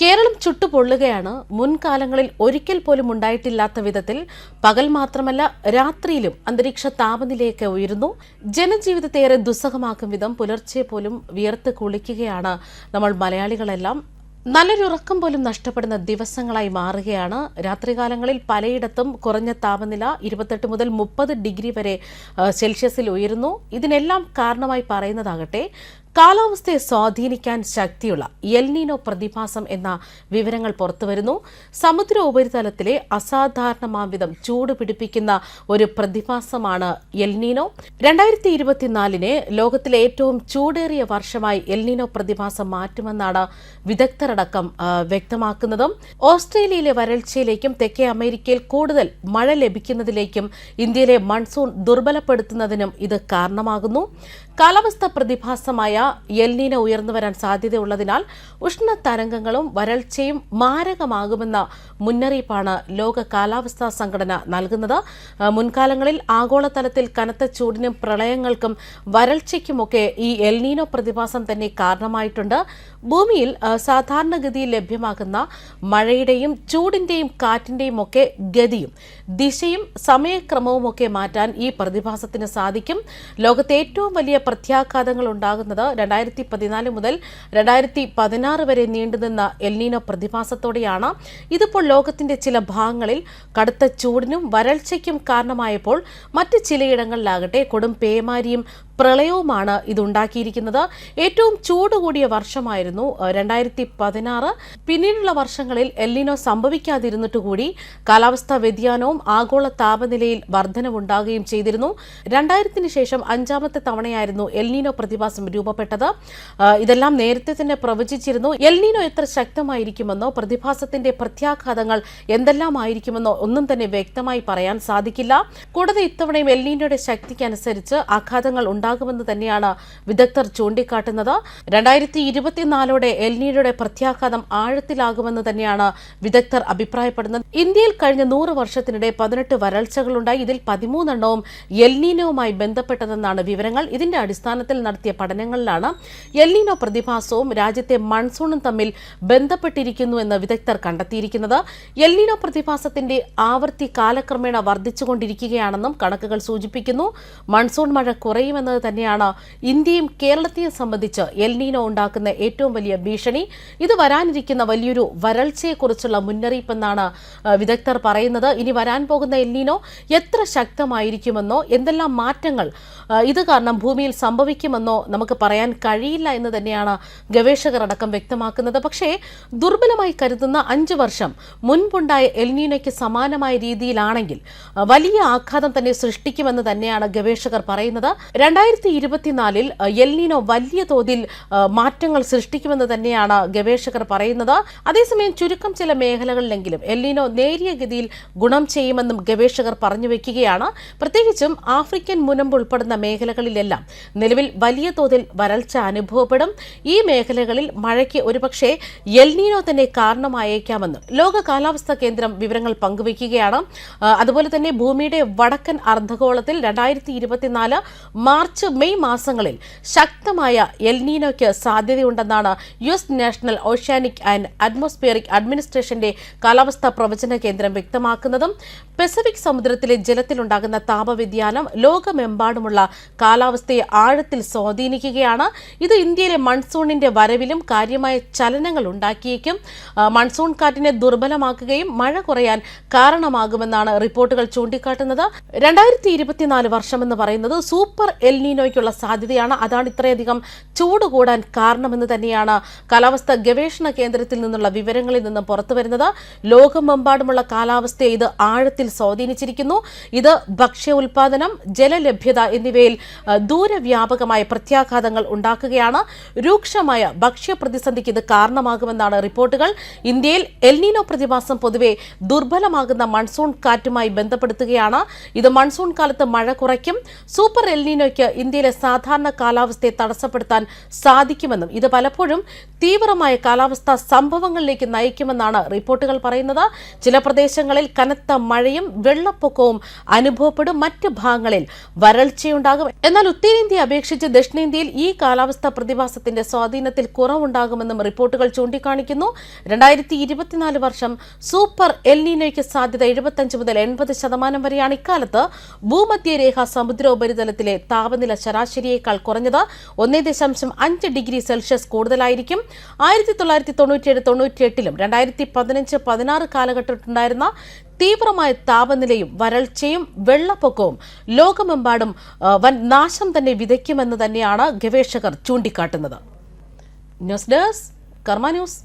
കേരളം ചുട്ടുപൊള്ളുകയാണ്. മുൻകാലങ്ങളിൽ ഒരിക്കൽ പോലും ഉണ്ടായിട്ടില്ലാത്ത വിധത്തിൽ പകൽ മാത്രമല്ല രാത്രിയിലും അന്തരീക്ഷ താപനിലയൊക്കെ ഉയരുന്നു. ജനജീവിതത്തെ ഏറെ ദുസ്സഹമാക്കും വിധം പുലർച്ചെ പോലും വിയർത്ത് കുളിക്കുകയാണ് നമ്മൾ മലയാളികളെല്ലാം. നല്ലൊരുറക്കം പോലും നഷ്ടപ്പെടുന്ന ദിവസങ്ങളായി മാറുകയാണ്. രാത്രികാലങ്ങളിൽ പലയിടത്തും കുറഞ്ഞ താപനില ഇരുപത്തെട്ട് മുതൽ മുപ്പത് ഡിഗ്രി വരെ സെൽഷ്യസിൽ ഉയരുന്നു. ഇതിനെല്ലാം കാരണമായി പറയുന്നതാകട്ടെ കാലാവസ്ഥയെ സ്വാധീനിക്കാൻ ശക്തിയുള്ള എൽനീനോ പ്രതിഭാസം എന്ന വിവരങ്ങൾ പുറത്തുവരുന്നു. സമുദ്ര ഉപരിതലത്തിലെ അസാധാരണമാംവിധം ചൂട് പിടിപ്പിക്കുന്ന ഒരു പ്രതിഭാസമാണ് എൽനീനോ രണ്ടായിരത്തി ഇരുപത്തിനാലിനെ ലോകത്തിലെ ഏറ്റവും ചൂടേറിയ വർഷമായി എൽനീനോ പ്രതിഭാസം മാറ്റുമെന്നാണ് വിദഗ്ധരടക്കം വ്യക്തമാക്കുന്നതും. ഓസ്ട്രേലിയയിലെ വരൾച്ചയിലേക്കും തെക്കേ അമേരിക്കയിൽ കൂടുതൽ മഴ ലഭിക്കുന്നതിലേക്കും ഇന്ത്യയിലെ മൺസൂൺ ദുർബലപ്പെടുത്തുന്നതിനും ഇത് കാരണമാകുന്നു. കാലാവസ്ഥ പ്രതിഭാസമായ എൽനീന ഉയർന്നു വരാൻ സാധ്യതയുള്ളതിനാൽ ഉഷ്ണതരംഗങ്ങളും വരൾച്ചയും മാരകമാകുമെന്ന മുന്നറിയിപ്പാണ് ലോക കാലാവസ്ഥാ സംഘടന നൽകുന്നത്. മുൻകാലങ്ങളിൽ ആഗോളതലത്തിൽ കനത്ത ചൂടിനും പ്രളയങ്ങൾക്കും വരൾച്ചയ്ക്കുമൊക്കെ ഈ എൽനീനോ പ്രതിഭാസം തന്നെ കാരണമായിട്ടുണ്ട്. ഭൂമിയിൽ സാധാരണഗതിയിൽ ലഭ്യമാകുന്ന മഴയുടെയും ചൂടിന്റെയും കാറ്റിന്റെയും ഒക്കെ ഗതിയും ദിശയും സമയക്രമവും ഒക്കെ മാറ്റാൻ ഈ പ്രതിഭാസത്തിന് സാധിക്കും. ലോകത്തെ ഏറ്റവും വലിയ പ്രത്യാഘാതങ്ങൾ ഉണ്ടാകുന്നത് രണ്ടായിരത്തി പതിനാല് മുതൽ രണ്ടായിരത്തി പതിനാറ് വരെ നീണ്ടുനിന്ന എൽനീനോ പ്രതിഭാസത്തോടെയാണ് ഇതിപ്പോൾ ലോകത്തിന്റെ ചില ഭാഗങ്ങളിൽ കടുത്ത ചൂടിനും വരൾച്ചയ്ക്കും കാരണമായപ്പോൾ മറ്റ് ചിലയിടങ്ങളിലാകട്ടെ കൊടും പേമാരിയും പ്രളയവുമാണ് ഇതുണ്ടാക്കിയിരിക്കുന്നത്. ഏറ്റവും ചൂട് കൂടിയ വർഷമായിരുന്നു രണ്ടായിരത്തി പതിനാറ് പിന്നീടുള്ള വർഷങ്ങളിൽ എല്ലിനോ സംഭവിക്കാതിരുന്നിട്ട് കൂടി കാലാവസ്ഥാ വ്യതിയാനവും ആഗോള താപനിലയിൽ വർധനവുണ്ടാകുകയും ചെയ്തിരുന്നു. രണ്ടായിരത്തിന് ശേഷം അഞ്ചാമത്തെ തവണയായിരുന്നു എൽനീനോ പ്രതിഭാസം രൂപപ്പെട്ടത്. ഇതെല്ലാം നേരത്തെ തന്നെ പ്രവചിച്ചിരുന്നു. എൽനീനോ എത്ര ശക്തമായിരിക്കുമെന്നോ പ്രതിഭാസത്തിന്റെ പ്രത്യാഘാതങ്ങൾ എന്തെല്ലാമായിരിക്കുമെന്നോ ഒന്നും തന്നെ വ്യക്തമായി പറയാൻ സാധിക്കില്ല. കൂടാതെ ഇത്തവണയും എൽനീനോയുടെ ശക്തിക്കനുസരിച്ച് ആഘാതങ്ങൾ ആഘാതങ്ങൾ ഉണ്ടാകുമെന്ന് തന്നെയാണ് വിദഗ്ധർ ചൂണ്ടിക്കാട്ടുന്നത്. രണ്ടായിരത്തി ഇരുപത്തിനാലോടെ എൽനീനോയുടെ പ്രത്യാഘാതം ആഴത്തിലാകുമെന്ന് തന്നെയാണ് വിദഗ്ധർ അഭിപ്രായപ്പെടുന്നത്. ഇന്ത്യയിൽ കഴിഞ്ഞ നൂറ് വർഷത്തിനിടെ പതിനെട്ട് വരൾച്ചകളുണ്ടായി. ഇതിൽ പതിമൂന്നെണ്ണവും എൽനീനോവുമായി ബന്ധപ്പെട്ടതെന്നാണ് വിവരങ്ങൾ. ഇതിന്റെ അടിസ്ഥാനത്തിൽ നടത്തിയ പഠനങ്ങളിലാണ് എൽനീനോ പ്രതിഭാസവും രാജ്യത്തെ മൺസൂണും തമ്മിൽ ബന്ധപ്പെട്ടിരിക്കുന്നു എന്ന് വിദഗ്ധർ കണ്ടെത്തിയിരിക്കുന്നത്. എൽനീനോ പ്രതിഭാസത്തിന്റെ ആവർത്തി കാലക്രമേണ വർദ്ധിച്ചുകൊണ്ടിരിക്കുകയാണെന്നും കണക്കുകൾ സൂചിപ്പിക്കുന്നു. മൺസൂൺ മഴ കുറയുമെന്നത് തന്നെയാണ്. ഇന്ത്യയും കേരളത്തെയും സംബന്ധിച്ച് എൽനീനോ ഉണ്ടാക്കുന്ന ഏറ്റവും വലിയ ഭീഷണി. ഇത് വരാനിരിക്കുന്ന വലിയൊരു വരൾച്ചയെക്കുറിച്ചുള്ള മുന്നറിയിപ്പെന്നാണ് വിദഗ്ധർ പറയുന്നത്. ഇനി വരാൻ പോകുന്ന എൽനീനോ എത്ര ശക്തമായിരിക്കുമെന്നോ എന്തെല്ലാം മാറ്റങ്ങൾ ഇത് കാരണം ഭൂമിയിൽ സംഭവിക്കുമെന്നോ നമുക്ക് പറയാൻ കഴിയില്ല എന്ന് തന്നെയാണ് ഗവേഷകർ അടക്കം വ്യക്തമാക്കുന്നത്. പക്ഷേ ദുർബലമായി കരുതുന്ന അഞ്ച് വർഷം മുൻപുണ്ടായ എൽനീനോയ്ക്ക് സമാനമായ രീതിയിലാണെങ്കിൽ വലിയ ആഘാതം തന്നെ സൃഷ്ടിക്കുമെന്ന് തന്നെയാണ് ഗവേഷകർ പറയുന്നത്. രണ്ടായിരത്തി ഇരുപത്തിനാലിൽ എൽനിനോ വലിയ തോതിൽ മാറ്റങ്ങൾ സൃഷ്ടിക്കുമെന്ന് തന്നെയാണ് ഗവേഷകർ പറയുന്നത്. അതേസമയം ചുരുക്കം ചില മേഖലകളിലെങ്കിലും എൽനിനോ നേരിയ ഗതിയിൽ ഗുണം ചെയ്യുമെന്നും ഗവേഷകർ പറഞ്ഞു വയ്ക്കുകയാണ് പ്രത്യേകിച്ചും ആഫ്രിക്കൻ മുനമ്പ് ഉൾപ്പെടുന്ന മേഖലകളിലെല്ലാം നിലവിൽ വലിയ തോതിൽ വരൾച്ച അനുഭവപ്പെടും. ഈ മേഖലകളിൽ മഴയ്ക്ക് ഒരുപക്ഷെ എൽനിനോ തന്നെ കാരണമായേക്കാമെന്നും ലോക കാലാവസ്ഥാ കേന്ദ്രം വിവരങ്ങൾ പങ്കുവയ്ക്കുകയാണ്. അതുപോലെ തന്നെ ഭൂമിയുടെ വടക്കൻ അർദ്ധഗോളത്തിൽ രണ്ടായിരത്തി ഇരുപത്തിനാല് മാർച്ച് മെയ് മാസങ്ങളിൽ ശക്തമായ എൽനീനോയ്ക്ക് സാധ്യതയുണ്ടെന്നാണ് U S national oceanic and atmospheric അഡ്മിനിസ്ട്രേഷന്റെ കാലാവസ്ഥാ പ്രവചന കേന്ദ്രം വ്യക്തമാക്കുന്നതും പസഫിക് സമുദ്രത്തിലെ ജലത്തിലുണ്ടാകുന്ന താപവ്യതിയാനം ലോകമെമ്പാടുമുള്ള കാലാവസ്ഥയെ ആഴത്തിൽ സ്വാധീനിക്കുകയാണ്. ഇത് ഇന്ത്യയിലെ മൺസൂണിന്റെ വരവിലും കാര്യമായ ചലനങ്ങൾ ഉണ്ടാക്കിയേക്കും. മൺസൂൺ കാറ്റിനെ ദുർബലമാക്കുകയും മഴ കുറയാൻ കാരണമാകുമെന്നാണ് റിപ്പോർട്ടുകൾ ചൂണ്ടിക്കാട്ടുന്നത്. രണ്ടായിരത്തി ഇരുപത്തിനാല് വർഷമെന്ന് പറയുന്നത് സൂപ്പർ എൽനീനോയ്ക്കുള്ള സാധ്യതയാണ്. അതാണ് ഇത്രയധികം ചൂട് കൂടാൻ കാരണമെന്ന് തന്നെയാണ് കാലാവസ്ഥ ഗവേഷണ കേന്ദ്രത്തിൽ നിന്നുള്ള വിവരങ്ങളിൽ നിന്നും പുറത്തുവരുന്നത് ലോകമെമ്പാടുമുള്ള കാലാവസ്ഥയെ ഇത് ആഴത്തിൽ സ്വാധീനിച്ചിരിക്കുന്നു. ഇത് ഭക്ഷ്യ ഉൽപാദനം ജലലഭ്യത എന്നിവയിൽ ദൂരവ്യാപകമായ പ്രത്യാഘാതങ്ങൾ ഉണ്ടാക്കുകയാണ്. രൂക്ഷമായ ഭക്ഷ്യ പ്രതിസന്ധിക്ക് ഇത് കാരണമാകുമെന്നാണ് റിപ്പോർട്ടുകൾ. ഇന്ത്യയിൽ എൽനീനോ പ്രതിഭാസം പൊതുവെ ദുർബലമാകുന്ന മൺസൂൺ കാറ്റുമായി ബന്ധപ്പെടുത്തുകയാണ്. ഇത് മൺസൂൺ കാലത്ത് മഴ കുറയ്ക്കും. സൂപ്പർ എൽനീനോയ്ക്ക് ഇന്ത്യയിലെ സാധാരണ കാലാവസ്ഥയെ തടസ്സപ്പെടുത്താൻ സാധിക്കുമെന്നും ഇത് പലപ്പോഴും തീവ്രമായ കാലാവസ്ഥാ സംഭവങ്ങളിലേക്ക് നയിക്കുമെന്നാണ് റിപ്പോർട്ടുകൾ പറയുന്നത്. ചില പ്രദേശങ്ങളിൽ കനത്ത മഴയും വെള്ളപ്പൊക്കവും അനുഭവപ്പെടും. മറ്റ് ഭാഗങ്ങളിൽ വരൾച്ചയുണ്ടാകും. എന്നാൽ ഉത്തരേന്ത്യയെ അപേക്ഷിച്ച് ദക്ഷിണേന്ത്യയിൽ ഈ കാലാവസ്ഥ പ്രതിഭാസത്തിന്റെ സ്വാധീനത്തിൽ കുറവുണ്ടാകുമെന്നും റിപ്പോർട്ടുകൾ ചൂണ്ടിക്കാണിക്കുന്നു. രണ്ടായിരത്തി ഇരുപത്തിനാല് വർഷം സൂപ്പർ എൽനീനോയ്ക്ക് സാധ്യത എഴുപത്തഞ്ച് മുതൽ എൺപത് ശതമാനം വരെയാണ്. ഇക്കാലത്ത് ഭൂമധ്യരേഖ സമുദ്ര ഉപരിതലത്തിലെ താപനില ശരാശരിയേക്കാൾ കുറഞ്ഞത് ഒന്നേ ദശാംശം അഞ്ച് ഡിഗ്രി സെൽഷ്യസ് കൂടുതലായിരിക്കും. ആയിരത്തി തൊള്ളായിരത്തി തൊണ്ണൂറ്റിയേഴ് തൊണ്ണൂറ്റിയെട്ടിലും രണ്ടായിരത്തി പതിനഞ്ച് പതിനാറ് കാലഘട്ടത്തിലുണ്ടായിരുന്ന തീവ്രമായ താപനിലയും വരൾച്ചയും വെള്ളപ്പൊക്കവും ലോകമെമ്പാടും വൻ നാശം തന്നെ വിതയ്ക്കുമെന്ന് തന്നെയാണ് ഗവേഷകർ ചൂണ്ടിക്കാട്ടുന്നത്. News desk Karma news.